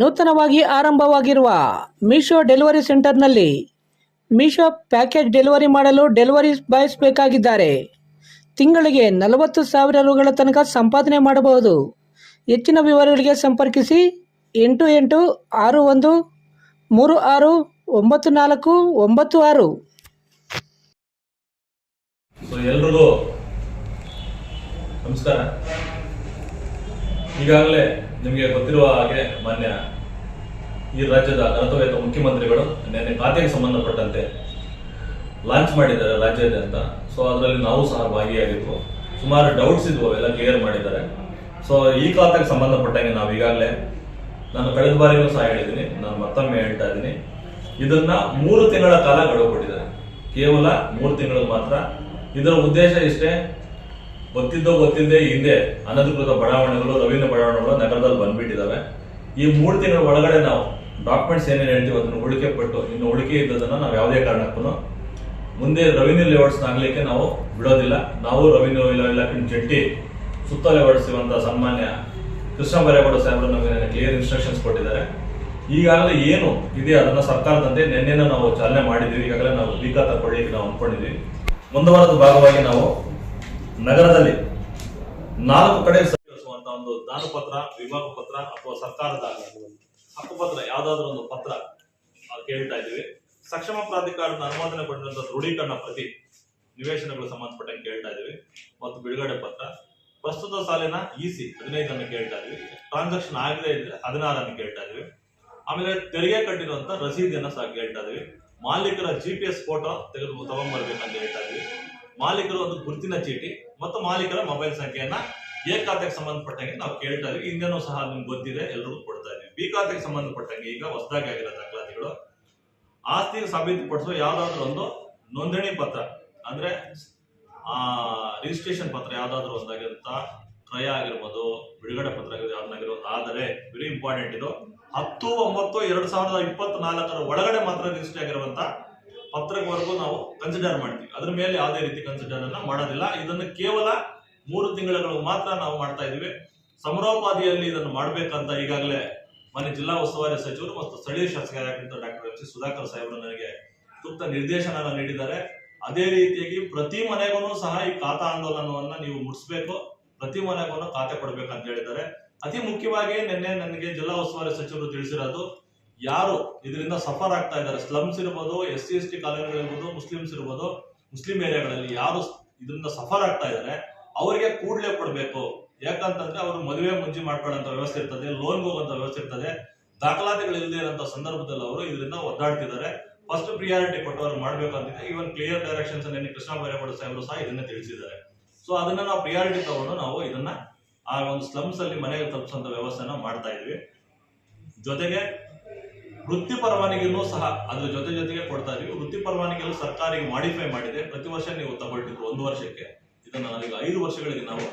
ನೂತನವಾಗಿ ಆರಂಭವಾಗಿರುವ ಮೀಶೋ ಡೆಲಿವರಿ ಸೆಂಟರ್ನಲ್ಲಿ ಮೀಶೋ ಪ್ಯಾಕೇಜ್ ಡೆಲಿವರಿ ಮಾಡಲು ಡೆಲಿವರಿ ಬಾಯ್ಸ್ ಬೇಕಾಗಿದ್ದಾರೆ ತಿಂಗಳಿಗೆ ನಲವತ್ತು ಸಾವಿರ ರುಗಳ ತನಕ ಸಂಪಾದನೆ ಮಾಡಬಹುದು. ಹೆಚ್ಚಿನ ವಿವರಗಳಿಗೆ ಸಂಪರ್ಕಿಸಿ ಎಂಟು ಎಂಟು ಆರು ಒಂದು ಮೂರು ಆರು ಒಂಬತ್ತು ನಾಲ್ಕು ಒಂಬತ್ತು ಆರು. ಎಲ್ರಿಗೂ ನಮಸ್ಕಾರ. ಈಗಾಗಲೇ ನಿಮಗೆ ಗೊತ್ತಿರುವ ಹಾಗೆ ಮಾನ್ಯ ಈ ರಾಜ್ಯದ ಕರ್ತವ್ಯದ ಮುಖ್ಯಮಂತ್ರಿಗಳು, ನಿನ್ನೆ ಖಾತೆಗೆ ಸಂಬಂಧಪಟ್ಟಂತೆ ಲಾಂಚ್ ಮಾಡಿದ್ದಾರೆ ರಾಜ್ಯಾದ್ಯಂತ ಸೊ ಅದರಲ್ಲಿ ನಾವು ಸಹ ಭಾಗಿಯಾಗಿದ್ವು. ಸುಮಾರು ಡೌಟ್ಸ್ ಇದ್ವು ಅವೆಲ್ಲ ಕ್ಲಿಯರ್ ಮಾಡಿದ್ದಾರೆ. ಸೊ ಈ ಖಾತೆಗೆ ಸಂಬಂಧಪಟ್ಟಂಗೆ ನಾವು ಈಗಾಗಲೇ ನಾನು ಕಳೆದ ಬಾರಿಯೂ ಸಹ ಹೇಳಿದ್ದೀನಿ. ನಾನು ಮತ್ತೊಮ್ಮೆ ಹೇಳ್ತಾ ಇದ್ದೀನಿ. ಇದನ್ನ ಮೂರು ತಿಂಗಳ ಕಾಲ ಗಡುವು ಕೊಟ್ಟಿದ್ದಾರೆ. ಕೇವಲ ಮೂರು ತಿಂಗಳು ಮಾತ್ರ. ಇದರ ಉದ್ದೇಶ ಇಷ್ಟೇ ಗೊತ್ತಿದ್ದೋ ಗೊತ್ತಿದ್ದೇ ಹಿಂದೆ ಅನಧಿಕೃತ ಬಡಾವಣೆಗಳು, ರವೀಂದ್ರ ಬಡಾವಣೆಗಳು ನಗರದಲ್ಲಿ ಬಂದ್ಬಿಟ್ಟಿದ್ದಾವೆ ಈ ಮೂರು ತಿಂಗಳ ಒಳಗಡೆ ನಾವು ಡಾಕ್ಯುಮೆಂಟ್ಸ್ ಏನೇನು ಹೇಳ್ತೀವಿ ಅದನ್ನು ಉಳಿಕೆ ಪಟ್ಟು ಇನ್ನು ಉಳಿಕೆ ಇದ್ದದನ್ನು ನಾವು ಯಾವುದೇ ಕಾರಣಕ್ಕೂ ಮುಂದೆ ರೆವಿನ್ಯೂ ಲೇಔಟ್ಸ್ ಆಗಲಿಕ್ಕೆ ನಾವು ಬಿಡೋದಿಲ್ಲ. ನಾವು ರೆವಿನ್ಯೂ ಇಲಾಖೆ ಜಂಟಿ ಸುತ್ತ ಲೆವರ್ಡ್ಸ್ ಸನ್ಮಾನ್ಯ ಕೃಷ್ಣ ಬೈರೇಗೌಡ ಸಾಹೇಬರು ನಮಗೆ ಕ್ಲಿಯರ್ ಇನ್ಸ್ಟ್ರಕ್ಷನ್ಸ್ ಕೊಟ್ಟಿದ್ದಾರೆ. ಈಗಾಗಲೇ ಏನು ಇದೆ ಅದನ್ನ ಸರ್ಕಾರದಂತೆ ನಿನ್ನೆನ ನಾವು ಚಾಲನೆ ಮಾಡಿದ್ದೀವಿ. ಈಗಾಗಲೇ ನಾವು ಲೀಕಾ ತಗೊಳ್ಳಿಕ್ಕೆ ನಾವು ಅಂದ್ಕೊಂಡಿದ್ದೀವಿ. ಮುಂದುವರೆದ ಭಾಗವಾಗಿ ನಾವು ನಗರದಲ್ಲಿ ನಾಲ್ಕು ಕಡೆ ಸಲ್ಲಿಸುವಂತ ಒಂದು ದಾನಪತ್ರ, ವಿಭಾಗ ಪತ್ರ ಅಥವಾ ಸರ್ಕಾರದ ಹಕ್ಕುಪತ್ರ, ಯಾವ್ದಾದ್ರು ಒಂದು ಪತ್ರ ಕೇಳ್ತಾ ಇದ್ದೀವಿ. ಸಕ್ಷಮ ಪ್ರಾಧಿಕಾರದ ಅನುಮೋದನೆ ಪಡೆದಂತ ದೃಢೀಕರಣ ಪ್ರತಿ ನಿವೇಶನಗಳು ಸಂಬಂಧಪಟ್ಟಂಗೆ ಕೇಳ್ತಾ ಇದೀವಿ ಮತ್ತು ಬಿಡುಗಡೆ ಪತ್ರ. ಪ್ರಸ್ತುತ ಸಾಲಿನ ಇಸಿ ಹದಿನೈದನ್ನು ಕೇಳ್ತಾ ಇದೀವಿ ಟ್ರಾನ್ಸಾಕ್ಷನ್ ಆಗದೆ ಇದ್ರೆ ಹದಿನಾರನ್ನು ಕೇಳ್ತಾ ಇದೀವಿ ಆಮೇಲೆ ತೆರಿಗೆ ಕಟ್ಟಿರುವಂತ ರಸೀದಿಯನ್ನ ಸಹ ಕೇಳ್ತಾ ಇದೀವಿ ಮಾಲೀಕರ ಜಿ ಪಿ ಎಸ್ ಫೋಟೋ ತೆಗೆದು ತಗೊಂಡ್ಬರ್ಬೇಕಂತ ಹೇಳ್ತಾ ಇದೀವಿ ಮಾಲೀಕರು ಒಂದು ಗುರುತಿನ ಚೀಟಿ ಮತ್ತು ಮಾಲೀಕರ ಮೊಬೈಲ್ ಸಂಖ್ಯೆಯನ್ನ ಎ ಖಾತೆಗೆ ಸಂಬಂಧಪಟ್ಟಂಗೆ ನಾವು ಕೇಳ್ತಾ ಇದೀವಿ ಹಿಂದೆನೂ ಸಹ ನಿಮ್ಗೆ ಗೊತ್ತಿದೆ ಎಲ್ಲರಿಗೂ ಕೊಡ್ತಾ ಇದೀವಿ ಬಿ ಖಾತೆಗೆ ಸಂಬಂಧಪಟ್ಟಂಗೆ ಈಗ ಹೊಸದಾಗಿ ಆಗಿರೋ ದಾಖಲಾತಿಗಳು. ಆಸ್ತಿ ಸಾಬೀತುಪಡಿಸುವ ಯಾವ್ದಾದ್ರು ಒಂದು ನೋಂದಣಿ ಪತ್ರ, ಅಂದ್ರೆ ಆ ರಿಜಿಸ್ಟ್ರೇಷನ್ ಪತ್ರ ಯಾವ್ದಾದ್ರು ಒಂದಾಗಿರುತ್ತ? ಕ್ರಯ ಆಗಿರ್ಬೋದು, ಬಿಡುಗಡೆ ಪತ್ರ ಆಗಿರೋ ಆದರೆ ವೆರಿ ಇಂಪಾರ್ಟೆಂಟ್ ಇದು, ಹತ್ತು, ಒಂಬತ್ತು, ಎರಡ್ ಸಾವಿರದ ಇಪ್ಪತ್ನಾಲ್ಕರ ಒಳಗಡೆ ಮಾತ್ರ ರಿಜಿಸ್ಟರ್ ಆಗಿರುವಂತ ಪತ್ರವರೆಗೂ ನಾವು ಕನ್ಸಿಡರ್ ಮಾಡ್ತೀವಿ. ಅದ್ರ ಮೇಲೆ ಯಾವುದೇ ರೀತಿ ಕನ್ಸಿಡರ್ ಅನ್ನ ಮಾಡೋದಿಲ್ಲ. ಇದನ್ನು ಕೇವಲ ಮೂರು ತಿಂಗಳು ಮಾತ್ರ ನಾವು ಮಾಡ್ತಾ ಇದೀವಿ ಸಮರೋಪಾದಿಯಲ್ಲಿ ಇದನ್ನು ಮಾಡಬೇಕಂತ ಈಗಾಗಲೇ ಮನೆ ಜಿಲ್ಲಾ ಉಸ್ತುವಾರಿ ಸಚಿವರು ಮತ್ತು ಸ್ಥಳೀಯ ಶಾಸಕರಾಗಿದ್ದ ಡಾಕ್ಟರ್ ಎಂ ಸಿ ಸುಧಾಕರ್ ಸಾಹೇಬರು ನನಗೆ ಸೂಕ್ತ ನಿರ್ದೇಶನ ನೀಡಿದ್ದಾರೆ. ಅದೇ ರೀತಿಯಾಗಿ ಪ್ರತಿ ಮನೆಗೂ ಸಹ ಈ ಖಾತಾ ಆಂದೋಲನವನ್ನ ನೀವು ಮುಡಿಸಬೇಕು ಪ್ರತಿ ಮನೆಗೂ ಖಾತೆ ಕೊಡ್ಬೇಕಂತ ಹೇಳಿದ್ದಾರೆ. ಅತಿ ಮುಖ್ಯವಾಗಿ ನಿನ್ನೆ ನನಗೆ ಜಿಲ್ಲಾ ಉಸ್ತುವಾರಿ ಸಚಿವರು ತಿಳಿಸಿರೋದು ಯಾರು ಇದರಿಂದ ಸಫರ್ ಆಗ್ತಾ ಇದ್ದಾರೆ? ಸ್ಲಮ್ಸ್ ಇರ್ಬೋದು, ಎಸ್ ಸಿ ಎಸ್ ಟಿ ಕಾಲೋನಿಗಳಿರ್ಬೋದು ಮುಸ್ಲಿಮ್ಸ್ ಇರ್ಬೋದು, ಮುಸ್ಲಿಂ ಏರಿಯಾಗಳಲ್ಲಿ ಯಾರು ಇದರಿಂದ ಸಫರ್ ಆಗ್ತಾ ಇದ್ದಾರೆ? ಅವರಿಗೆ ಕೂಡಲೇ ಕೊಡಬೇಕು. ಯಾಕಂತಂದ್ರೆ ಅವರು ಮದುವೆ ಮುಂಜಿ ಮಾಡ್ಕೊಳ್ಳೋಂಥ ವ್ಯವಸ್ಥೆ ಇರ್ತದೆ ಲೋನ್ ಹೋಗುವಂತ ವ್ಯವಸ್ಥೆ ಇರ್ತದೆ. ದಾಖಲಾತಿಗಳು ಇಲ್ಲದೆ ಇರೋಂಥ ಸಂದರ್ಭದಲ್ಲಿ ಅವರು ಇದರಿಂದ ಒದ್ದಾಡ್ತಿದ್ದಾರೆ. ಫಸ್ಟ್ ಪ್ರಿಯಾರಿಟಿ ಕೊಟ್ಟವರು ಮಾಡಬೇಕು ಅಂತಿದೆ ಈವನ್ ಕ್ಲಿಯರ್ ಡೈರೆಕ್ಷನ್ಸ್ ನಿನ್ನೆ ಕೃಷ್ಣ ಬೈರೇಗೌಡ ಸಾಹೇಬರು ಸಹ ಇದನ್ನ ತಿಳಿಸಿದ್ದಾರೆ. ಸೊ ಅದನ್ನ ನಾವು ಪ್ರಿಯಾರಿಟಿ ತಗೊಂಡು ನಾವು ಇದನ್ನ ಆ ಒಂದು ಸ್ಲಮ್ಸ್ ಅಲ್ಲಿ ಮನೆಗೆ ತಲುಪಿಸುವಂತ ವ್ಯವಸ್ಥೆನ ಮಾಡ್ತಾ ಇದ್ವಿ. ಜೊತೆಗೆ ವೃತ್ತಿ ಪರವಾನಿಗೆನೂ ಸಹ ಅದ್ರ ಜೊತೆ ಜೊತೆಗೆ ಕೊಡ್ತಾ ಇದೀವಿ ವೃತ್ತಿ ಪರವಾನಗಿಯಲ್ಲೂ ಸರ್ಕಾರಿಗೆ ಮಾಡಿಫೈ ಮಾಡಿದೆ. ಪ್ರತಿ ವರ್ಷ ನೀವು ತಗೊಳ್ತಿದ್ರು ಒಂದು ವರ್ಷಕ್ಕೆ. ಇದನ್ನ ನಾವೀಗ ಐದು ವರ್ಷಗಳಿಗೆ ನಾವು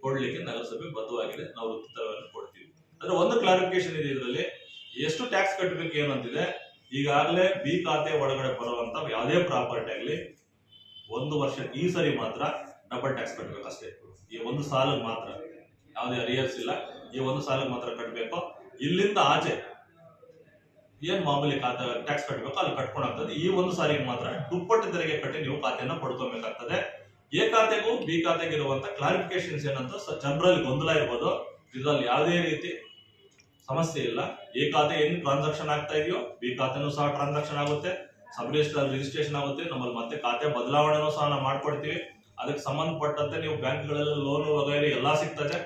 ಕೊಡ್ಲಿಕ್ಕೆ ನಗರಸಭೆ ಬದ್ಧವಾಗಿದೆ. ನಾವು ವೃತ್ತಿ ಪರವಾನಗಿ ಕೊಡ್ತೀವಿ. ಅಂದ್ರೆ ಒಂದು ಕ್ಲಾರಿಫಿಕೇಶನ್ ಇದೆ ಇದರಲ್ಲಿ. ಎಷ್ಟು ಟ್ಯಾಕ್ಸ್ ಕಟ್ಟಬೇಕು ಏನಂತಿದೆ ಈಗಾಗಲೇ ಬಿ ಖಾತೆ ಒಳಗಡೆ ಬರುವಂತ ಯಾವುದೇ ಪ್ರಾಪರ್ಟಿ ಆಗಲಿ ಒಂದು ವರ್ಷ ಈ ಸರಿ ಮಾತ್ರ ಡಬಲ್ ಟ್ಯಾಕ್ಸ್ ಕಟ್ಟಬೇಕು ಅಷ್ಟೇ. ಈ ಒಂದು ಸಾಲಿಗೆ ಮಾತ್ರ. ಯಾವುದೇ ಅರಿಯರ್ಸ್ ಇಲ್ಲ. ಈ ಒಂದು ಸಾಲಿಗೆ ಮಾತ್ರ ಕಟ್ಟಬೇಕು ಇಲ್ಲಿಂದ ಆಚೆ ಏನ್ ಮಾಮೂಲಿ ಖಾತೆ ಟ್ಯಾಕ್ಸ್ ಕಟ್ಟಬೇಕು ಅಲ್ಲಿ ಕಟ್ಕೊಂಡಾಗ್ತದೆ. ಈ ಒಂದು ಸಾರಿಗೆ ಮಾತ್ರ. ದುಪ್ಪಟ್ಟು ತೆರಿಗೆ ಕಟ್ಟಿ ನೀವು ಖಾತೆಯನ್ನ ಪಡ್ಕೊಬೇಕಾಗ್ತದೆ. ಎ ಖಾತೆಗೂ ಬಿ ಖಾತೆಗೆ ಇರುವಂತ ಕ್ಲಾರಿಫಿಕೇಶನ್ಸ್ ಏನಂತ ಜನರಲ್ಲಿ ಗೊಂದಲ ಇರ್ಬೋದು. ಇದರಲ್ಲಿ ಯಾವುದೇ ರೀತಿ ಸಮಸ್ಯೆ ಇಲ್ಲ. ಎ ಖಾತೆ ಏನು ಟ್ರಾನ್ಸಾಕ್ಷನ್ ಆಗ್ತಾ ಇದೆಯೋ, ಬಿ ಖಾತೆನೂ ಸಹ ಟ್ರಾನ್ಸಾಕ್ಷನ್ ಆಗುತ್ತೆ. ಸಬ್ ರಿಜಿಸ್ಟರ್ ರಿಜಿಸ್ಟ್ರೇಷನ್ ಆಗುತ್ತೆ. ನಮ್ಮಲ್ಲಿ ಮತ್ತೆ ಖಾತೆ ಬದಲಾವಣೆನೂ ಸಹ ನಾವು ಮಾಡ್ಕೊಡ್ತೀವಿ. ಅದಕ್ಕೆ ಸಂಬಂಧಪಟ್ಟಂತೆ ನೀವು ಬ್ಯಾಂಕ್ಗಳಲ್ಲಿ ಲೋನ್ ವಗೈರೆ ಎಲ್ಲ ಸಿಗ್ತದೆ.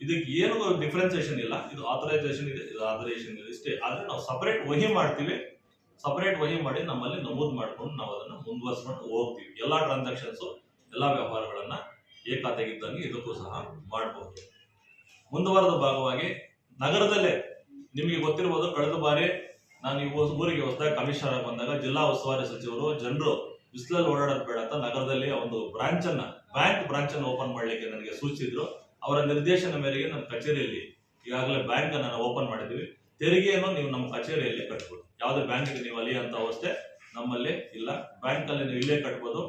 ಇದಕ್ಕೆ ಏನು ಡಿಫ್ರೆನ್ಸಿಯೇಷನ್ ಇಲ್ಲ. ಇದು ಆಥರೈಸೇಷನ್ ಇದೆ, ಇದು ಆಥರೈಸೇಷನ್ ಇದೆ ಇಷ್ಟೇ. ಆದ್ರೆ ನಾವು ಸಪರೇಟ್ ವಹಿ ಮಾಡ್ತೀವಿ. ಸಪರೇಟ್ ವಹಿ ಮಾಡಿ ನಮ್ಮಲ್ಲಿ ನಮೂದು ಮಾಡ್ಕೊಂಡು ನಾವು ಅದನ್ನ ಮುಂದುವರ್ಸ್ಕೊಂಡು ಹೋಗ್ತೀವಿ. ಎಲ್ಲಾ ಟ್ರಾನ್ಸಾಕ್ಷನ್ಸ್ ಎಲ್ಲಾ ವ್ಯವಹಾರಗಳನ್ನ ಏಕಾತೆಗಿದ್ದಂಗೆ ಇದಕ್ಕೂ ಸಹ ಮಾಡಬಹುದು ಮುಂದುವರೆದ ಭಾಗವಾಗಿ ನಗರದಲ್ಲೇ ನಿಮಗೆ ಗೊತ್ತಿರಬಹುದು ಕಳೆದ ಬಾರಿ ನಾನು ಈ ಊರಿಗೆ ಹೊಸದಾಗಿ ಕಮಿಷನರ್ ಬಂದಾಗ ಜಿಲ್ಲಾ ಉಸ್ತುವಾರಿ ಸಚಿವರು, ಜನರು ಬಿಸಿಲಲ್ಲಿ ಓಡಾಡೋದು ಬೇಡ ಅಂತ ನಗರದಲ್ಲಿ ಒಂದು ಬ್ರಾಂಚ್ ಅನ್ನ ಬ್ಯಾಂಕ್ ಬ್ರಾಂಚ್ ಅನ್ನು ಓಪನ್ ಮಾಡ್ಲಿಕ್ಕೆ ನನಗೆ ಸೂಚಿಸಿದ್ರು. ಅವರ ನಿರ್ದೇಶನ ಮೇರೆಗೆ ನಮ್ಮ ಕಚೇರಿಯಲ್ಲಿ ಈಗಾಗಲೇ ಬ್ಯಾಂಕ್ ನಾವು ಓಪನ್ ಮಾಡಿದ್ದೀವಿ. ತೆರಿಗೆಯನ್ನು ನೀವು ನಮ್ಮ ಕಚೇರಿಯಲ್ಲಿ ಕಟ್ಬೋದು. ಯಾವುದೇ ಬ್ಯಾಂಕ್ಗೆ ನೀವು ಅಲಿಯುವಂತ ಅವಸ್ಥೆ ನಮ್ಮಲ್ಲಿ ಇಲ್ಲ. ಬ್ಯಾಂಕ್ ಅಲ್ಲಿ ನೀವು ಇಲ್ಲೇ ಕಟ್ಬೋದು.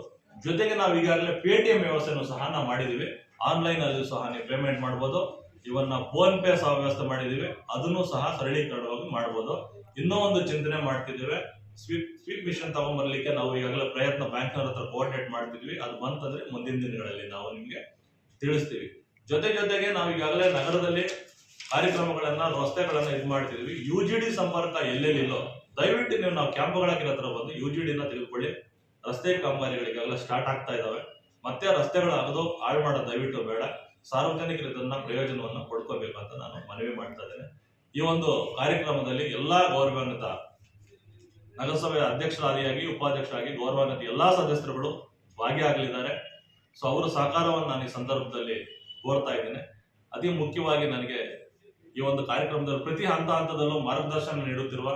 ಜೊತೆಗೆ ನಾವು ಈಗಾಗಲೇ ಪೇಟಿಎಂ ವ್ಯವಸ್ಥೆಯನ್ನು ಸಹ ನಾವು ಮಾಡಿದ್ದೀವಿ. ಆನ್ಲೈನ್ ಅಲ್ಲಿ ಸಹ ನೀವು ಪೇಮೆಂಟ್ ಮಾಡ್ಬೋದು. ಇವನ್ನ ಫೋನ್ ಪೇ ಸಹ ವ್ಯವಸ್ಥೆ ಮಾಡಿದ್ದೀವಿ. ಅದನ್ನು ಸಹ ಸರಳೀಕರಣವಾಗಿ ಮಾಡ್ಬೋದು. ಇನ್ನೂ ಒಂದು ಚಿಂತನೆ ಮಾಡ್ತಿದ್ದೇವೆ. ಸ್ವೀಪ್ ಸ್ವೀಪ್ ಮಿಷನ್ ತಗೊಂಡ್ಬರ್ಲಿಕ್ಕೆ ನಾವು ಈಗಾಗಲೇ ಪ್ರಯತ್ನ ಬ್ಯಾಂಕ್ನವ್ರ ಹತ್ರ ಕೋಆರ್ಡಿನೇಟ್ ಮಾಡ್ತಿದ್ವಿ. ಅದು ಬಂತಂದ್ರೆ ಮುಂದಿನ ದಿನಗಳಲ್ಲಿ ನಾವು ನಿಮಗೆ ತಿಳಿಸ್ತೀವಿ. ಜೊತೆ ಜೊತೆಗೆ ನಾವು ಈಗಾಗಲೇ ನಗರದಲ್ಲಿ ಕಾರ್ಯಕ್ರಮಗಳನ್ನ ರಸ್ತೆಗಳನ್ನ ಇದು ಮಾಡ್ತಿದ್ವಿ. ಯು ಜಿ ಡಿ ಸಂಪರ್ಕ ಎಲ್ಲೆಲ್ಲಿಲ್ಲೋ, ದಯವಿಟ್ಟು ನೀವು ನಾವು ಕ್ಯಾಂಪ್ಗಳ ಹತ್ರ ಬಂದು ಯು ಜಿ ಡಿನ ತೆಗೆದುಕೊಳ್ಳಿ. ರಸ್ತೆ ಕಾಮಗಾರಿಗಳಿಗೆಲ್ಲ ಸ್ಟಾರ್ಟ್ ಆಗ್ತಾ ಇದಾವೆ. ಮತ್ತೆ ರಸ್ತೆಗಳು ಅಗದು ಹಾಳು ಮಾಡೋ ದಯವಿಟ್ಟು ಬೇಡ. ಸಾರ್ವಜನಿಕರು ಇದನ್ನ ಪ್ರಯೋಜನವನ್ನು ಪಡ್ಕೋಬೇಕು ಅಂತ ನಾನು ಮನವಿ ಮಾಡ್ತಾ ಇದ್ದೇನೆ. ಈ ಒಂದು ಕಾರ್ಯಕ್ರಮದಲ್ಲಿ ಎಲ್ಲಾ ಗೌರವಾನ್ವಿತ ನಗರಸಭೆ ಅಧ್ಯಕ್ಷರಾದಿಯಾಗಿ, ಉಪಾಧ್ಯಕ್ಷರಾಗಿ ಗೌರವಾನ್ವಿತ ಎಲ್ಲಾ ಸದಸ್ಯರುಗಳು ಭಾಗಿಯಾಗಲಿದ್ದಾರೆ. ಸೊ ಅವರ ಸಹಕಾರವನ್ನು ನಾನು ಈ ಸಂದರ್ಭದಲ್ಲಿ ಕೋರ್ತಾ ಇದ್ದೇನೆ. ಅತಿ ಮುಖ್ಯವಾಗಿ ನನಗೆ ಈ ಒಂದು ಕಾರ್ಯಕ್ರಮದಲ್ಲಿ ಪ್ರತಿ ಹಂತ ಹಂತದಲ್ಲೂ ಮಾರ್ಗದರ್ಶನ ನೀಡುತ್ತಿರುವ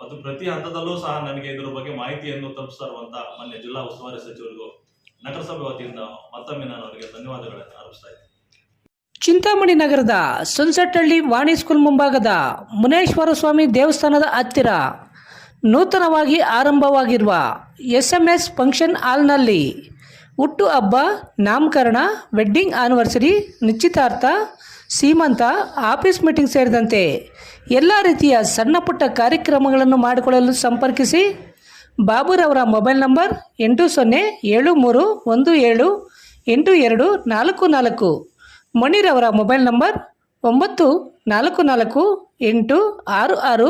ಮತ್ತು ಪ್ರತಿ ಹಂತದಲ್ಲೂ ಸಹ ನನಗೆ ಇದರ ಬಗ್ಗೆ ಮಾಹಿತಿಯನ್ನು ತಲುಪಿಸ್ತಾ ಇರುವಂತ ಮಾನ್ಯ ಜಿಲ್ಲಾ ಉಸ್ತುವಾರಿ ಸಚಿವರಿಗೂ ನಗರಸಭೆ ವತಿಯಿಂದ ಮತ್ತೊಮ್ಮೆ ನಾನು ಅವರಿಗೆ ಧನ್ಯವಾದಗಳನ್ನು ಅರ್ಪಿಸ್ತಾ ಚಿಂತಾಮಣಿ ನಗರದ ಸುನ್ಸಟ್ಟಹಳ್ಳಿ ವಾಣಿ ಸ್ಕೂಲ್ ಮುಂಭಾಗದ ಮುನೇಶ್ವರ ಸ್ವಾಮಿ ದೇವಸ್ಥಾನದ ಹತ್ತಿರ ನೂತನವಾಗಿ ಆರಂಭವಾಗಿರುವ ಎಸ್ ಎಂ ಎಸ್ ಫಂಕ್ಷನ್ ಹಾಲ್ನಲ್ಲಿ ಹುಟ್ಟು ಹಬ್ಬ, ನಾಮಕರಣ ವೆಡ್ಡಿಂಗ್ ಆನಿವರ್ಸರಿ ನಿಶ್ಚಿತಾರ್ಥ, ಸೀಮಂತ ಆಫೀಸ್ ಮೀಟಿಂಗ್ ಸೇರಿದಂತೆ ಎಲ್ಲ ರೀತಿಯ ಸಣ್ಣ ಪುಟ್ಟ ಕಾರ್ಯಕ್ರಮಗಳನ್ನು ಮಾಡಿಕೊಳ್ಳಲು ಸಂಪರ್ಕಿಸಿ ಬಾಬುರವರ ಮೊಬೈಲ್ ನಂಬರ್ ಎಂಟು ಸೊನ್ನೆ ಏಳು ಮೂರು ಒಂದು ಏಳು ಎಂಟು ಎರಡು ನಾಲ್ಕು ನಾಲ್ಕು. ಮಣಿರವರ ಮೊಬೈಲ್ ನಂಬರ್ ಒಂಬತ್ತು ನಾಲ್ಕು ನಾಲ್ಕು ಎಂಟು ಆರು ಆರು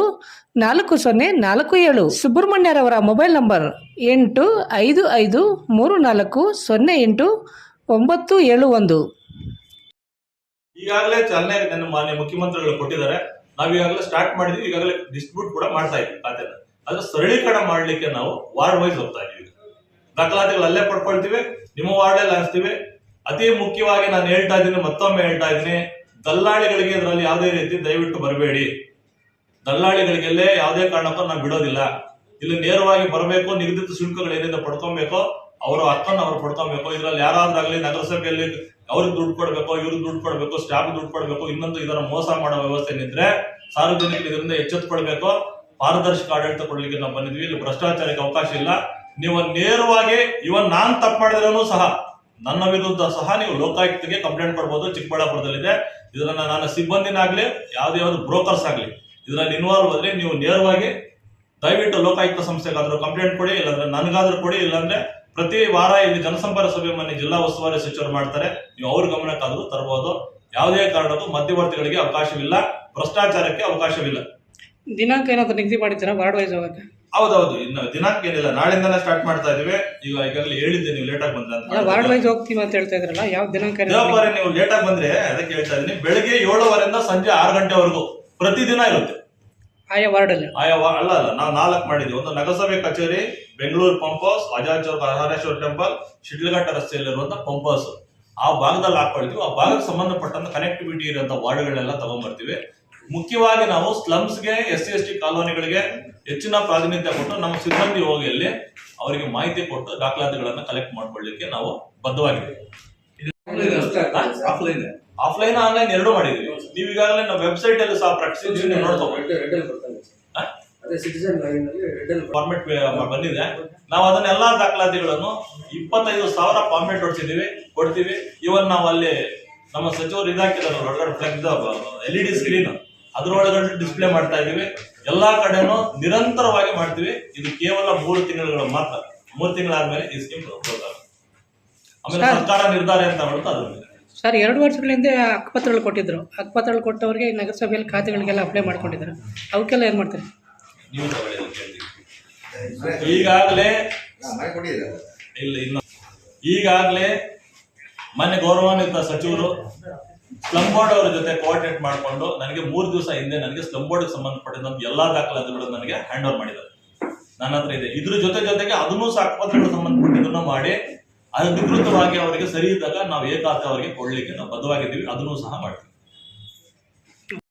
ನಾಲ್ಕು ಸೊನ್ನೆ ನಾಲ್ಕು ಏಳು. ಸುಬ್ರಹ್ಮಣ್ಯರವರ ಮೊಬೈಲ್ ನಂಬರ್ ಎಂಟು ಐದು ಐದು ಮೂರು ನಾಲ್ಕು ಸೊನ್ನೆ ಎಂಟು ಒಂಬತ್ತು ಏಳು ಒಂದು. ಈಗಾಗಲೇ ಚಾಲನೆ ಮಾನ್ಯ ಮುಖ್ಯಮಂತ್ರಿಗಳು ಕೊಟ್ಟಿದ್ದಾರೆ. ನಾವು ಈಗಾಗಲೇ ಸ್ಟಾರ್ಟ್ ಮಾಡಿದ್ವಿ, ಈಗಾಗಲೇ ಡಿಸ್ಟ್ರಿಬ್ಯೂಟ್ ಕೂಡ ಮಾಡ್ತಾ ಇದ್ವಿ ಖಾತೆನ. ಸರಳೀಕರಣ ಮಾಡಲಿಕ್ಕೆ ನಾವು ವಾರ್ಡ್ ವೈಸ್ ಹೋಗ್ತಾ ಇದೀವಿ ದಾಖಲಾತಿಗಳು ಅಲ್ಲೇ ಪಡ್ಕೊಳ್ತೀವಿ, ನಿಮ್ಮ ವಾರ್ಡಲ್ಲಿ ಹಂಚ್ತೀವಿ ಅತಿ ಮುಖ್ಯವಾಗಿ ನಾನು ಹೇಳ್ತಾ ಇದ್ದೀನಿ, ಮತ್ತೊಮ್ಮೆ ಹೇಳ್ತಾ ಇದ್ದೀನಿ. ದಲ್ಲಾಳಿಗಳಿಗೆ ಇದರಲ್ಲಿ ಯಾವುದೇ ರೀತಿ ದಯವಿಟ್ಟು ಬರಬೇಡಿ. ದಲ್ಲಾಳಿಗಳಿಗೆಲ್ಲೇ ಯಾವುದೇ ಕಾರಣಕ್ಕೂ ನಾವು ಬಿಡೋದಿಲ್ಲ. ಇಲ್ಲಿ ನೇರವಾಗಿ ಬರಬೇಕು, ನಿಗದಿತ ಶುಲ್ಕಗಳು ಏನಿದೆ ಪಡ್ಕೊಬೇಕು, ಅವರ ಹಕ್ಕನ್ನು ಅವ್ರು ಪಡ್ಕೊಬೇಕು. ಯಾರಾದರೂ ಆಗಲಿ, ನಗರಸಭೆಯಲ್ಲಿ ಅವ್ರಿಗೆ ದುಡ್ಡು ಕೊಡ್ಬೇಕು, ಇವ್ರಿಗೆ ದುಡ್ಡು ಕೊಡ್ಬೇಕು ಸ್ಟಾಫ್ ದುಡ್ಡು ಕೊಡ್ಬೇಕು, ಇನ್ನೊಂದು ಇದರ ಮೋಸ ಮಾಡೋ ವ್ಯವಸ್ಥೆ ಏನಿದ್ರೆ ಸಾರ್ವಜನಿಕರು ಇದರಿಂದ ಎಚ್ಚೆತ್ತುಕೊಳ್ಬೇಕು. ಪಾರದರ್ಶಕ ಆಡಳಿತ ಕೊಡ್ಲಿಕ್ಕೆ ನಾವು ಬಂದಿದ್ವಿ. ಇಲ್ಲಿ ಭ್ರಷ್ಟಾಚಾರಕ್ಕೆ ಅವಕಾಶ ಇಲ್ಲ. ನೀವು ನೇರವಾಗಿ ಇವನ್ ನಾನ್ ತಪ್ಪು ಮಾಡಿದ್ರೂ ಸಹ ನನ್ನ ವಿರುದ್ಧ ಸಹ ನೀವು ಲೋಕಾಯುಕ್ತಗೆ ಕಂಪ್ಲೇಂಟ್ ಕೊಡ್ಬೋದು. ಚಿಕ್ಕಬಳ್ಳಾಪುರದಲ್ಲಿದೆ. ಇದನ್ನ ನನ್ನ ಸಿಬ್ಬಂದಿನಾಗ್ಲಿ, ಯಾವ್ದು ಯಾವ್ದು ಬ್ರೋಕರ್ಸ್ ಆಗ್ಲಿ, ಇದರಲ್ಲಿ ಇನ್ವಾಲ್ವ್ ಆದ್ರೆ ನೀವು ನೇರವಾಗಿ ದಯವಿಟ್ಟು ಲೋಕಾಯುಕ್ತ ಸಂಸ್ಥೆಗಾದ್ರೂ ಕಂಪ್ಲೇಂಟ್ ಕೊಡಿ, ಇಲ್ಲಾಂದ್ರೆ ನನಗಾದ್ರೂ ಕೊಡಿ, ಇಲ್ಲಾಂದ್ರೆ ಪ್ರತಿ ವಾರ ಇಲ್ಲಿ ಜನಸಂಪರ್ಕ ಸಭೆ ಮನೆ ಜಿಲ್ಲಾ ಉಸ್ತುವಾರಿ ಸಚಿವರು ಮಾಡ್ತಾರೆ. ನೀವು ಅವ್ರ ಗಮನಕ್ಕಾದ್ರೂ ತರಬಹುದು ಯಾವುದೇ ಕಾರಣಕ್ಕೂ ಮಧ್ಯವರ್ತಿಗಳಿಗೆ ಅವಕಾಶವಿಲ್ಲ. ಭ್ರಷ್ಟಾಚಾರಕ್ಕೆ ಅವಕಾಶವಿಲ್ಲ. ದಿನಾಂಕ ಏನಾದರೂ ನಿಗದಿ ಮಾಡಿದ್ದೀರಾ? ವಾರ್ಡ್ ವೈಸ್ ಹೋಗಕ್ಕೆ ಹೌದೌದು. ಇನ್ನು ದಿನಾಂಕ ಏನಿಲ್ಲ ನಾಳಿಂದನೇ ಸ್ಟಾರ್ಟ್ ಮಾಡ್ತಾ ಇದೀವಿ ಈಗ ಈಗಾಗಲೇ ಹೇಳಿದ್ದೆ ನೀವು ಲೇಟ್ ಆಗಿ ಬಂದ್ರೆ ಅಲ್ಲ ವಾರ್ಡ್ ವೈಸ್ ಹೋಗ್ತೀವಿ ಅಂತ ಹೇಳ್ತಾ ಇದ್ರಲ್ಲ ಯಾವ ದಿನಾಂಕ ನೀವು ಲೇಟ್ ಆಗಿ ಬಂದ್ರೆ ಅದಕ್ಕೆ ಹೇಳ್ತಾ ಇದೀನಿ ಬೆಳಿಗ್ಗೆ ಏಳುವರೆಯಿಂದ ಸಂಜೆ ಆರು ಗಂಟೆವರೆಗೂ ಪ್ರತಿದಿನ ಇರುತ್ತೆ. ಆಯಾ ವಾರ್ಡ್ ಅಲ್ಲಿ ಆಯಾ ವಾ- ಅಲ್ಲ ಅಲ್ಲ ನಾವು ನಾಲ್ಕು ಮಾಡಿದ್ವಿ ಒಂದು ನಗರಸಭೆ ಕಚೇರಿ Bengaluru pump house Azad Chowk Hareshwara temple Shidlaghatta ರಸ್ತೆಯಲ್ಲಿರುವಂತ pump house ಆ ಭಾಗದಲ್ಲಿ ಹಾಕೊಳ್ತೀವಿ ಆ ಭಾಗಕ್ಕೆ ಸಂಬಂಧಪಟ್ಟಂತ ಕನೆಕ್ಟಿವಿಟಿ ಇರುವಂತ ವಾರ್ಡ್ಗಳೆಲ್ಲ ತಗೊಂಡ್ಬರ್ತೀವಿ ಮುಖ್ಯವಾಗಿ ನಾವು ಸ್ಲಮ್ಸ್ಗೆ ಎಸ್ ಸಿ ಎಸ್ ಟಿ ಕಾಲೋನಿಗಳಿಗೆ ಹೆಚ್ಚಿನ ಪ್ರಾತಿನಿಧ್ಯ ಕೊಟ್ಟು ನಮ್ಮ ಸಿಬ್ಬಂದಿ ಹೋಗಿ ಅಲ್ಲಿ ಅವರಿಗೆ ಮಾಹಿತಿ ಕೊಟ್ಟು ದಾಖಲಾತಿಗಳನ್ನ ಕಲೆಕ್ಟ್ ಮಾಡ್ಕೊಳ್ಳಿಕ್ಕೆ ನಾವು ಬದ್ಧವಾಗಿದ್ದೀವಿ. ಆಫ್ಲೈನ್ ಆನ್ಲೈನ್ ಎರಡು ಮಾಡಿದೀವಿ ನೀವು ಈಗಾಗಲೇ ನಾವು ವೆಬ್ಸೈಟ್ ಅಲ್ಲಿ ಸಹ ಅಲ್ಲಿ ಫಾರ್ಮೆಟ್ ಬಂದಿದೆ. ನಾವು ಅದನ್ನೆಲ್ಲ ದಾಖಲಾತಿಗಳನ್ನು ಇಪ್ಪತ್ತೈದು ಸಾವಿರ ಫಾರ್ಮೆಟ್ ಹೊಡ್ಸಿದೀವಿ ಕೊಡ್ತೀವಿ. ಇವನ್ ನಾವು ಅಲ್ಲಿ ನಮ್ಮ ಸಚಿವರು ಇದಾಕಿದ್ದಾರೆ ಎಲ್ ಇ ಡಿ ಸ್ಕ್ರೀನ್ ಅದ್ರೊಳಗಡೆ ಡಿಸ್ಪ್ಲೇ ಮಾಡ್ತಾ ಇದೀವಿ ಎಲ್ಲಾ ಕಡೆನೂ ನಿರಂತರವಾಗಿ ಮಾಡ್ತೀವಿ. ಇದು ಕೇವಲ ಮೂರು ತಿಂಗಳು ಮಾತ್ರ. ಮೂರು ತಿಂಗಳಾದ್ಮೇಲೆ ಈ ಸ್ಕೀಮ್ ಆಮೇಲೆ ಸರ್. ಸರ್ಕಾರ ನಿರ್ಧಾರ ಅಂತ ಮಾಡುತ್ತೆ ಅದ್ರ ಮೇಲೆ. ಸರ್ ಎರಡು ವರ್ಷಗಳ ಹಿಂದೆ ಅಕ್ಪತ್ರಗಳು ಕೊಟ್ಟಿದ್ರು. ಅಕ್ಪತ್ರಗಳು ಕೊಟ್ಟವರಿಗೆ ನಗರಸಭೆಯಲ್ಲಿ ಖಾತೆಗಳಿಗೆಲ್ಲ ಅಪ್ಲೈ ಮಾಡ್ಕೊಂಡಿದ್ದಾರೆ ಅವಕ್ಕೆಲ್ಲ ಏನು ಮಾಡ್ತಾರೆ? ನೀವು ಈಗಾಗಲೇ ಇಲ್ಲ ಇನ್ನು ಈಗಾಗಲೇ ಮೊನ್ನೆ ಗೌರವಾನ್ವಿತ ಸಚಿವರು ಸ್ಲಮ್ ಬೋರ್ಡ್ ಅವರ ಜೊತೆ ಕೋಆರ್ಡಿನೇಟ್ ಮಾಡಿಕೊಂಡು ನನಗೆ ಮೂರು ದಿವಸ ಹಿಂದೆ ನನಗೆ ಸ್ಲಮ್ ಬೋರ್ಡ್ ಸಂಬಂಧಪಟ್ಟಂತ ಎಲ್ಲಾ ದಾಖಲಾತಿಗಳು ನನಗೆ ಹ್ಯಾಂಡ್ ಓವರ್ ಮಾಡಿದ್ದಾರೆ. ನನ್ನ ಹತ್ರ ಇದೆ. ಇದ್ರ ಜೊತೆ ಜೊತೆಗೆ ಅದನ್ನು ಸಹ ಪತ್ರಗಳು ಸಂಬಂಧಪಟ್ಟಿದ್ದನ್ನು ಮಾಡಿ ಅಧಿಕೃತವಾಗಿ ಅವರಿಗೆ ಸರಿ ಇದ್ದಾಗ ನಾವು ಏಕಾತ ಅವರಿಗೆ ಕೊಡ್ಲಿಕ್ಕೆ ನಾವು ಬದ್ಧವಾಗಿದ್ದೀವಿ. ಅದನ್ನು ಸಹ ಮಾಡ್ತೀವಿ.